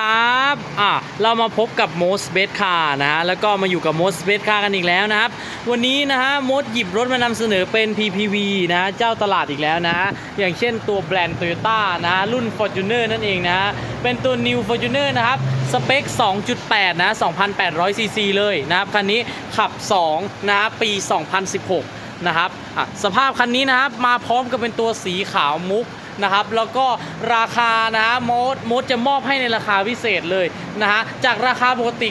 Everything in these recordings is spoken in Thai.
ครับอะเรามาพบกับโมสเบสคาร์นะฮะ แล้วก็มาอยู่กับโมสเบสคาร์กันอีกแล้วนะครับ วันนี้นะฮะมดหยิบรถมานำเสนอเป็น PPV นะเจ้าตลาดอีกแล้วนะฮะอย่างเช่นตัวแบรนด์ Toyota นะฮะรุ่น Fortuner นั่นเองนะฮะเป็นตัว New Fortuner นะครับสเปค 2.8 นะ 2,800 ซีซีเลยนะครับ คันนี้ขับ 2 นะฮะปี 2016 นะครับอะสภาพคันนี้นะครับมาพร้อมกับเป็นตัวสีขาวมุก นะครับ แล้วก็ราคานะฮะมดมดจะมอบให้ในราคาพิเศษเลยนะฮะจากราคาปกติ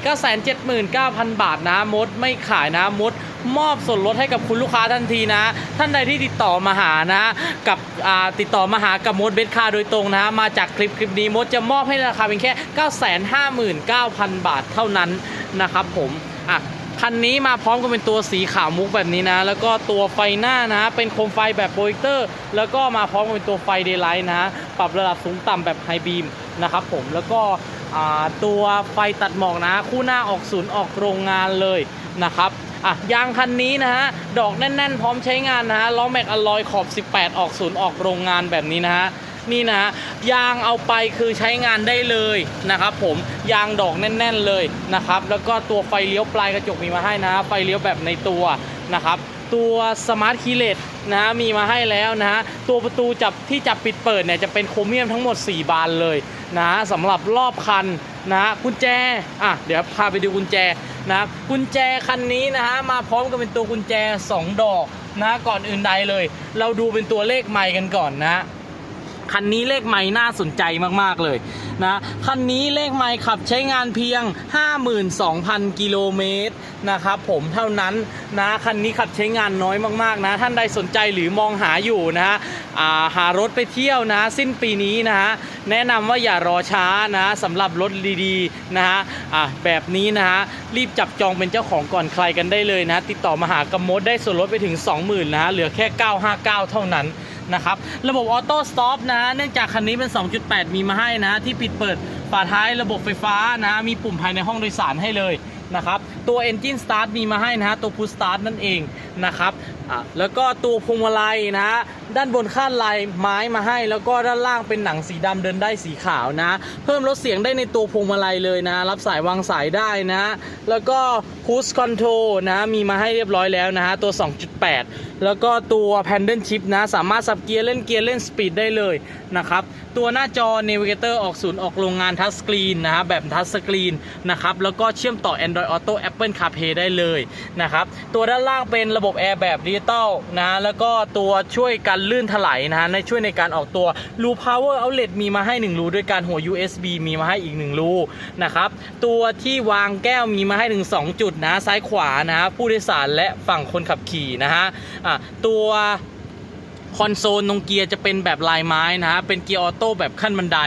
979,000 บาทนะมดไม่ขายนะมดมอบส่วนลดให้กับคุณลูกค้าทันทีนะ ท่านใดที่ติดต่อมาหานะกับติดต่อมาหากับมดเบสคาโดยตรงนะมาจากคลิปคลิปนี้มดจะมอบให้ราคาเพียงแค่ 959,000 บาทเท่านั้นนะครับผมอะ คันนี้มาพร้อมกับเป็นตัวสีขาวมุกแบบนี้นะ แล้วก็ตัวไฟหน้านะ เป็นโคมไฟแบบโปรเจคเตอร์ แล้วก็มาพร้อมกับเป็นตัวไฟเดย์ไลท์นะ ปรับระดับสูงต่ำแบบไฮบีมนะครับผม แล้วก็ตัวไฟตัดหมอกนะ คู่หน้าออกศูนย์ออกโรงงานเลยนะครับอะยางคันนี้นะฮะ ดอกแน่น ๆ พร้อมใช้งานนะฮะ ล้อแม็กอลลอยขอบ 18 ออกศูนย์ออกโรงงานแบบนี้นะฮะ นี่นะฮะยางเอาไปคือใช้งานได้เลยนะครับผมยางดอกแน่น ๆเลยนะครับแล้วก็ตัวไฟเลี้ยวปลายกระจกมีมาให้นะไฟเลี้ยวแบบในตัวนะครับตัวสมาร์ทคีเลตนะฮะมีมาให้แล้วนะฮะตัวประตูจับที่จับปิดเปิดเนี่ยจะเป็นโครเมียมทั้งหมด 4 บานเลยนะสำหรับรอบคันนะฮะกุญแจอะเดี๋ยวพาไปดูกุญแจนะกุญแจคันนี้นะฮะมาพร้อมกับเป็นตัวกุญแจ 2 ดอกนะก่อนอื่นใดเลย เราดูเป็นตัวเลขไมค์กันก่อนนะ คันนี้เลขไม้น่าสนใจมากๆเลยนะคันนี้เลขไม้ขับใช้งานเพียง 52,000 กิโลเมตรนะครับผมเท่านั้นนะคันนี้ขับใช้งานน้อยมากๆนะท่านใดสนใจหรือมองหาอยู่นะฮะอ่าหารถไปเที่ยวนะสิ้นปีนี้นะฮะแนะนำว่าอย่ารอช้านะสำหรับรถดีๆนะฮะอะแบบนี้นะฮะรีบจับจองเป็นเจ้าของก่อนใครกันได้เลยนะ ติดต่อมาหากมดได้ส่วนลดไปถึง 20,000นะฮะเหลือแค่ 959 เท่านั้น นะครับ ระบบออโต้สต็อปนะเนื่องจากคันนี้เป็น 2.8 มีมาให้นะ ที่ปิดเปิดฝาท้ายระบบไฟฟ้านะ มีปุ่มภายในห้องโดยสารให้เลยนะครับ ตัว Engine Start มีมาให้นะฮะ ตัว Push Start นั่นเองนะครับอะแล้วก็ตัวพวงมาลัยนะฮะด้านบนคาดลายไม้มาให้ แล้วก็ด้านล่างเป็นหนังสีดำเดินได้สีขาวนะ เพิ่มลดเสียงได้ในตัวพวงมาลัยเลยนะ รับสายวางสายได้นะ แล้วก็ Cruise Control นะมีมาให้เรียบร้อยแล้วนะฮะตัว 2.8 แล้วก็ตัว Paddle Shift นะ สามารถสับเกียร์เล่นเกียร์เล่นสปีดได้เลยนะครับตัวหน้าจอ Navigator ออกศูนย์ออกโรงงานทัชสกรีนนะฮะแบบทัชสกรีนนะครับแล้วก็เชื่อมต่อ Android Auto Apple CarPlay ได้เลยนะครับตัวด้านล่างเป็นระบบแอร์แบบดิจิตอลนะแล้วก็ตัวช่วยกันลื่นถลายนะในช่วยในการออกตัวรู power outlet มีมาให้ 1 รูด้วยการหัว USB มีมาให้อีก 1 รูนะครับตัวที่วางแก้วมีมาให้ถึง 2 จุดนะซ้ายขวานะผู้โดยสารและฝั่งคนขับขี่นะฮะะตัว คอนโซลตรงเกียร์จะเป็นแบบลายไม้นะฮะ เป็นเกียร์ออโต้แบบขั้นบันได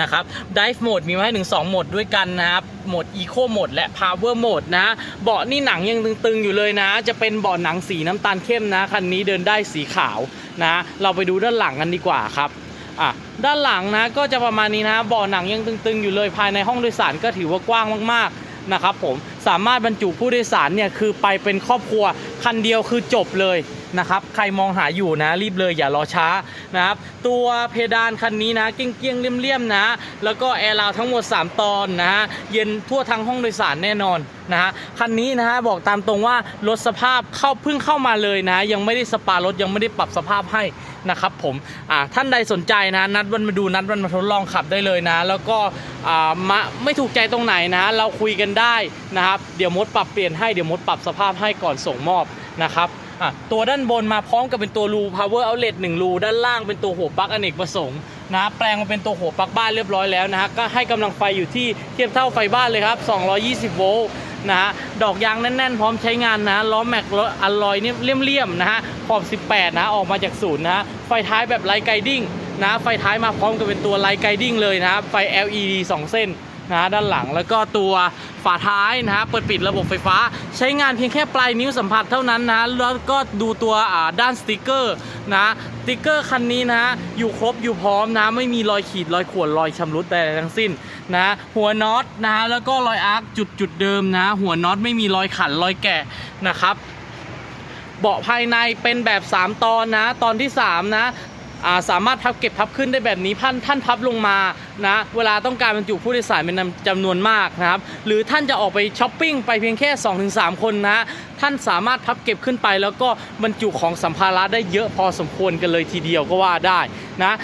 นะครับ Dive Mode มีมาให้ถึง2โหมดด้วยกันนะครับ โหมด Eco Mode และ Power Mode นะ เบาะนี่หนังยังตึงๆอยู่เลยนะ จะเป็นเบาะหนังสีน้ำตาลเข้มนะ คันนี้เดินได้สีขาวนะ เราไปดูด้านหลังกันดีกว่าครับอะด้านหลังนะก็จะประมาณนี้นะ เบาะหนังยังตึงๆอยู่เลยภายในห้องโดยสารก็ถือว่ากว้างมากๆ นะครับผมสามารถบรรจุผู้โดยสารเนี่ยคือไปเป็นครอบครัวคันเดียวคือจบเลยนะครับใครมองหาอยู่นะรีบเลยอย่ารอช้านะครับตัวเพดานคันนี้นะเกี้ยงเลี่ยมๆนะ แล้วก็แอร์ราวทั้งหมด 3 ตอนนะฮะเย็นทั่วทั้งห้องโดยสารแน่นอนนะฮะคันนี้นะฮะบอกตามตรงว่ารถสภาพเข้าเพิ่งเข้ามาเลยนะยังไม่ได้สปารถยังไม่ได้ปรับสภาพให้ นะครับผมท่านใดสนใจนะนัดวันมาดูนัดวันมาทดลองขับได้เลยนะ แล้วก็มาไม่ถูกใจตรงไหนนะเราคุยกันได้นะครับเดี๋ยวมดปรับเปลี่ยนให้เดี๋ยวมดปรับสภาพให้ก่อนส่งมอบนะครับตัวด้านบนมาพร้อมกับเป็นตัวรู power outlet 1รูด้านล่างเป็นตัวหัวปลั๊กอเนกประสงค์นะแปลงมาเป็นตัวหัวปลั๊กบ้านเรียบร้อยแล้วนะฮะก็ให้กำลังไฟอยู่ที่เทียบเท่าไฟบ้านเลยครับ 220 โวลต์ นะฮะดอกยางแน่นๆ พร้อมใช้งานนะล้อแม็กล้ออลลอยเนี่ยเลี่ยมๆนะฮะขอบ 18 นะออกมาจากศูนย์นะฮะไฟท้ายแบบไลท์ไกดิ้งนะไฟท้ายมาพร้อมกับเป็นตัวไลท์ไกดิ้งเลยนะครับไฟ LED 2 เส้น นะด้านหลังแล้วก็ตัวฝาท้ายนะฮะเปิดปิดระบบไฟฟ้า ใช้งานเพียงแค่ปลายนิ้วสัมผัสเท่านั้นนะแล้วก็ดูตัวด้านสติกเกอร์นะสติกเกอร์คันนี้นะอยู่ครบอยู่พร้อมนะไม่มีรอยขีดรอยข่วนรอยชำรุดใดๆทั้งสิ้นนะหัวน็อตนะแล้วก็รอยอาร์คจุดจุดๆเดิมนะหัวน็อตไม่มีรอยขันรอยแกะนะครับเบาะภายในเป็นแบบ 3 ตอนนะ ตอนที่ 3 นะ สามารถพับเก็บพับขึ้นได้แบบนี้ท่านท่านพับลงมานะเวลาต้องการบรรจุผู้โดยสารเป็นจำนวนมากนะครับหรือท่านจะออกไปช้อปปิ้งไปเพียงแค่ 2-3 คนนะท่านสามารถพับเก็บขึ้นไป แล้วก็บรรจุของสัมภาระได้เยอะพอสมควรกันเลยทีเดียวก็ว่าได้นะ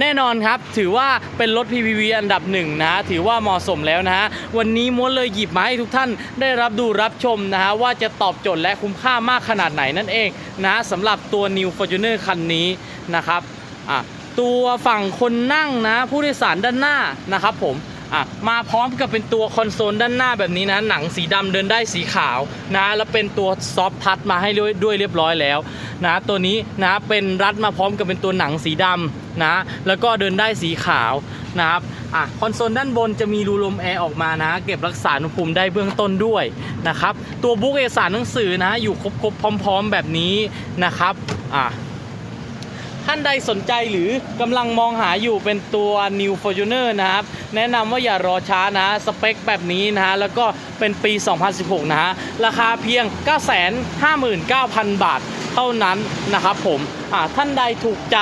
แน่นอนครับ ถือว่าเป็นรถ PPV อันดับหนึ่งนะถือว่าเหมาะสมแล้วนะฮะวันนี้ม้วนเลยหยิบมาให้ทุกท่านได้รับดูรับชมนะฮะว่าจะตอบโจทย์และคุ้มค่ามากขนาดไหนนั่นเองนะสำหรับตัว New Fortuner คันนี้ นะครับอะตัวฝั่งคนนั่งนะผู้โดยสารด้านหน้านะครับผมอะมาพร้อมกับเป็นตัวคอนโซลด้านหน้าแบบนี้นะหนังสีดำเดินได้สีขาวนะแล้วเป็นตัวซอฟทัชมาให้ด้วยด้วยเรียบร้อยแล้วนะตัวนี้นะเป็นรัดมาพร้อมกับเป็นตัวหนังสีดำนะแล้วก็เดินได้สีขาวนะครับอะคอนโซลด้านบนจะมีรูลมแอร์ออกมานะ เก็บรักษาอุณหภูมิได้เบื้องต้นด้วยนะครับตัวบุ๊กเอกสารหนังสือนะอยู่ครบๆพร้อม ๆ แบบนี้นะครับอะ ท่านใดสนใจหรือกำลังมองหาอยู่เป็นตัว New Fortuner นะครับ แนะนำว่าอย่ารอช้านะสเปคแบบนี้นะฮะ แล้วก็เป็นปี 2016 นะฮะ ราคาเพียง 959,000 บาทเท่านั้นนะครับผมท่านใดถูกใจ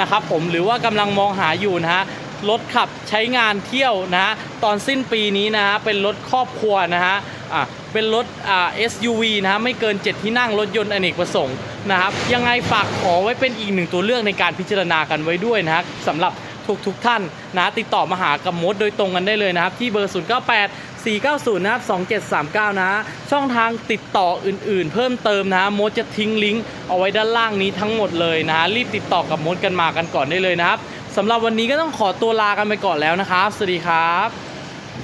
นะครับผมหรือว่ากำลังมองหาอยู่นะฮะรถขับใช้งานเที่ยวนะฮะตอนสิ้นปีนี้นะฮะเป็นรถครอบครัวนะฮะ อะเป็นรถอ่า SUV นะฮะไม่เกิน 7 ที่นั่งรถยนต์อเนกประสงค์นะครับยังไงฝากขอไว้เป็นอีกหนึ่งตัวเลือกในการพิจารณากันไว้ด้วยนะฮะสำหรับทุกทุกท่านนะติดต่อมาหากับมดโดยตรงกันได้เลยนะครับ ที่เบอร์ 098 490 นะครับ 2739 นะฮะช่องทางติดต่ออื่นๆ เพิ่มเติมนะฮะมดจะทิ้งลิงก์เอาไว้ด้านล่างนี้ทั้งหมดเลยนะฮะรีบติดต่อกับมดกันมากันก่อนได้เลยนะครับสำหรับวันนี้ก็ต้องขอตัวลากันไปก่อนแล้วนะครับ สวัสดีครับ